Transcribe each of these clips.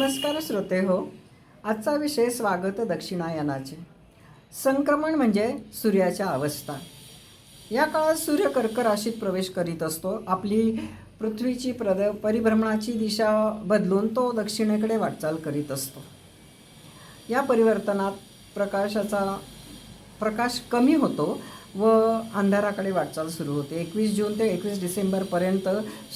नमस्कार श्रोते हो आजचा विषय स्वागत दक्षिणायनाचे संक्रमण म्हणजे सूर्याच्या अवस्था. या काळात सूर्य कर्क राशीत प्रवेश करीत असतो. आपली पृथ्वीची प्रद परिभ्रमणाची दिशा बदलून तो दक्षिणेकडे वाटचाल करीत असतो. या परिवर्तनात प्रकाशाचा प्रकाश कमी होतो व अंधाराकडे वाटचाल सुरू होते. एकवीस जून ते एकवीस डिसेंबरपर्यंत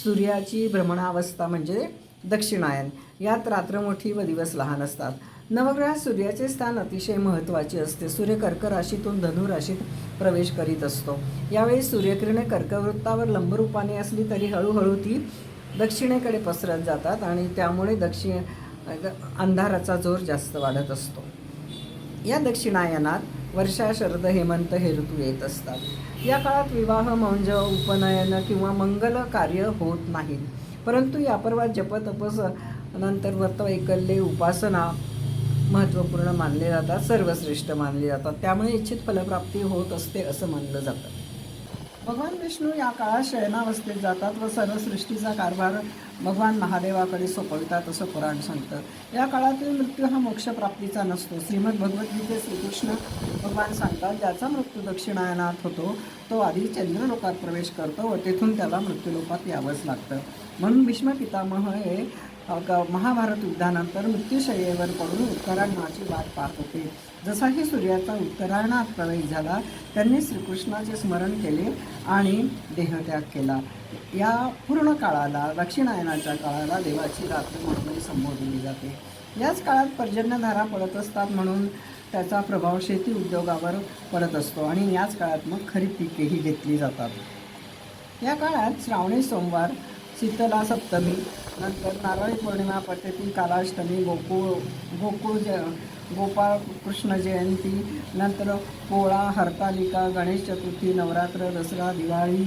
सूर्याची भ्रमणावस्था म्हणजे दक्षिणायन. यात रात्र मोठी व दिवस लहान असतात. नवग्रहात सूर्याचे स्थान अतिशय महत्त्वाचे असते. सूर्य कर्क राशीतून धनु राशीत प्रवेश करीत असतो. यावेळी सूर्यकिरणे कर्कवृत्तावर लंबरूपाने असली तरी हळूहळू ती दक्षिणेकडे पसरत जातात आणि त्यामुळे दक्षिण अंधाराचा जोर जास्त वाढत असतो. या दक्षिणायनात वर्षा शरद हेमंत हे ऋतू येत असतात. या काळात विवाह मौंज उपनयन किंवा मंगल कार्य होत नाहीत. परंतु या पर्वात जप तपस नंतर व्रत ऐकल्ये उपासना महत्त्वपूर्ण मानले जातात सर्वश्रेष्ठ मानले जातात. त्यामुळे इच्छित फलप्राप्ती होत असते असं मानलं जातं. भगवान विष्णू या काळात शयनावस्थेत जातात व सर्व सृष्टीचा कारभार भगवान महादेवाकडे सोपवितात असं पुराण सांगतं. या काळातील मृत्यू हा मोक्षप्राप्तीचा नसतो. श्रीमद भगवद्गीते श्रीकृष्ण भगवान सांगतात ज्याचा मृत्यू दक्षिणायनात होतो तो आधी चंद्रलोकात प्रवेश करतो व तेथून त्याला मृत्यूलोकात यावंच लागतं. म्हणून भीष्म पितामह हे महाभारत युद्धानंतर मृत्यूशय्येवर पडून उत्तरायणाची वाट पाहत होते. जसाही सूर्याचा उत्तरायणात प्रवेश झाला त्यांनी श्रीकृष्णाचे स्मरण केले आणि देहत्याग केला. या पूर्ण काळाला दक्षिणायनाच्या काळाला देवाची रात्र म्हणून संबोधली जाते. याच काळात पर्जन्यधारा पडत असतात म्हणून त्याचा प्रभाव शेती उद्योगावर पडत असतो आणि याच काळात मग खरीप पिकेही घेतली जातात. या काळात श्रावणी सोमवार शीतला सप्तमी नंतर नारळी पौर्णिमा पद्धती कालाष्टमी गोकुळ गोकुळ ज गोपाळ कृष्ण जयंती नंतर पोळा हरतालिका गणेश चतुर्थी नवरात्र दसरा दिवाळी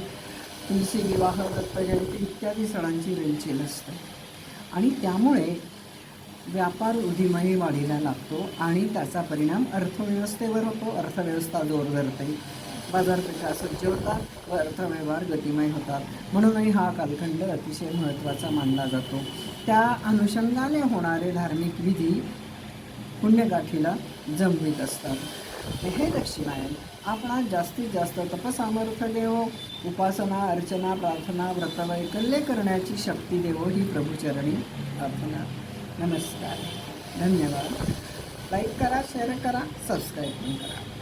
तुलसी विवाह दत्तजयंती इत्यादी सणांची वेलचेल असते. आणि त्यामुळे व्यापार उद्यमही वाढीला लागतो आणि त्याचा परिणाम अर्थव्यवस्थेवर होतो. अर्थव्यवस्था जोर धरते बाजारपेठा सज्ज होतात व अर्थव्यवहार गतिमय होतात. म्हणूनही हा कालखंड अतिशय महत्त्वाचा मानला जातो. त्या अनुषंगाने होणारे धार्मिक विधी पुण्यगाठीला जमवीत असतात. हे दक्षिणायन आपणास जास्तीत जास्त तपसामर्थ्य देवो उपासना अर्चना प्रार्थना व्रतवैकल्य करण्याची शक्ती देवो ही प्रभूचरणी प्रार्थना. नमस्कार. धन्यवाद. लाईक करा शेअर करा सबस्क्राईब पण करा.